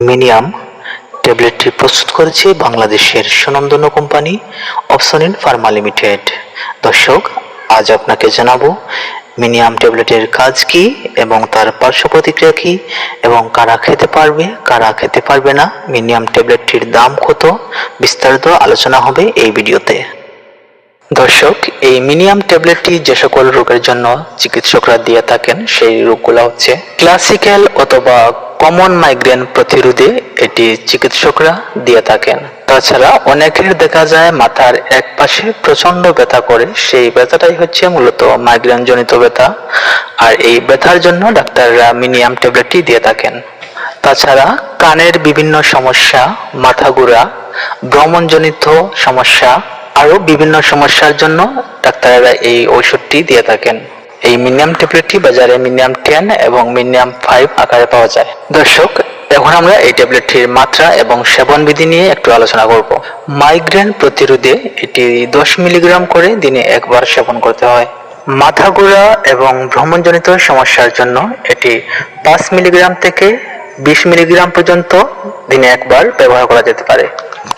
Minimum ট্যাবলেটটি প্রস্তুত করেছে বাংলাদেশের সুনন্দন্য কোম্পানি অপসনিন ফার্মা লিমিটেড। দর্শক, আজ আপনাকে জানাব মিনিয়াম ট্যাবলেটের কাজ কি এবং তার পার্শ্ব প্রতিক্রিয়া কী এবং কারা খেতে পারবে, কারা খেতে পারবে না, মিনিয়াম ট্যাবলেটটির দাম কত বিস্তারিত আলোচনা হবে এই ভিডিওতে। দর্শক, এই মিনিয়াম ট্যাবলেটটি যে সকল রোগের জন্য চিকিৎসকরা দিয়ে থাকেন, সেই রোগগুলো হচ্ছে ক্লাসিক্যাল অথবা কমন মাইগ্রেন প্রতিরোধে এটি চিকিৎসকরা দিয়ে থাকেন। তাছাড়া অনেকের দেখা যায় মাথার এক পাশে প্রচণ্ড ব্যথা করে, সেই ব্যথাটাই হচ্ছে মূলত মাইগ্রেন জনিত ব্যথা। আর এই ব্যথার জন্য ডাক্তাররা মিনিয়াম ট্যাবলেটটি দিয়ে থাকেন। তাছাড়া কানের বিভিন্ন সমস্যা, মাথা ঘোরা, ভ্রমণজনিত সমস্যা আরও বিভিন্ন সমস্যার জন্য ডাক্তারেরা এই ঔষধটি দিয়ে থাকেন। এই মিনিয়াম ট্যাবলেটটি বাজারে মিনিয়াম টেন এবং মিনিয়াম ফাইভ আকারে পাওয়া যায়। দর্শক, এখন আমরা এই ট্যাবলেটটির মাত্রা এবং সেবন বিধি নিয়ে একটু আলোচনা করব। মাইগ্রেন প্রতিরোধে এটি দশ মিলিগ্রাম করে দিনে একবার সেবন করতে হয়। মাথা ঘোরা এবং ভ্রমণজনিত সমস্যার জন্য এটি পাঁচ মিলিগ্রাম থেকে বিশ মিলিগ্রাম পর্যন্ত দিনে একবার ব্যবহার করা যেতে পারে।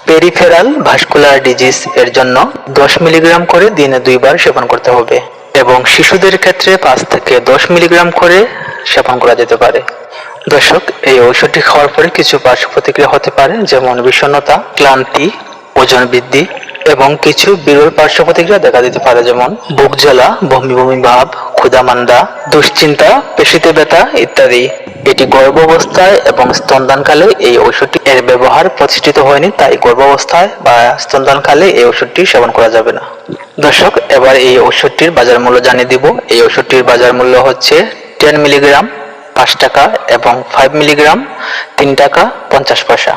পেরিফেরাল ভাস্কুলার ডিজিজ এর জন্য দশ মিলিগ্রাম করে দিনে দুইবার সেবন করতে হবে এবং শিশুদের ক্ষেত্রে পাঁচ থেকে দশ মিলিগ্রাম করে সেবন করা যেতে পারে। দর্শক, এই ঔষধটি খাওয়ার পরে কিছু পার্শ্ব প্রতিক্রিয়া হতে পারে, যেমন বিষণ্ণতা, ক্লান্তি, ওজন বৃদ্ধি এবং কিছু বিরল পার্শ্ব প্রতিক্রিয়া দেখা দিতে পারে, যেমন বুক জ্বালা, বমি বমি ভাব ক্ষুধামান্দা, দুশ্চিন্তা, পেশিতে ব্যথা ইত্যাদি। এটি গর্ভাবস্থায় এবং স্তনদানকালে এই ঔষধটি এর ব্যবহার প্রতিষ্ঠিত হয়নি, তাই গর্ভাবস্থায় বা স্তনদানকালে এই ওষুধটি সেবন করা যাবে না। দর্শক, এবার এই ওষুধটির বাজার মূল্য জানিয়ে দিব। এই ওষুধটির বাজার মূল্য হচ্ছে টেন মিলিগ্রাম পাঁচ টাকা এবং ফাইভ মিলিগ্রাম তিন টাকা, পঞ্চাশ পয়সা।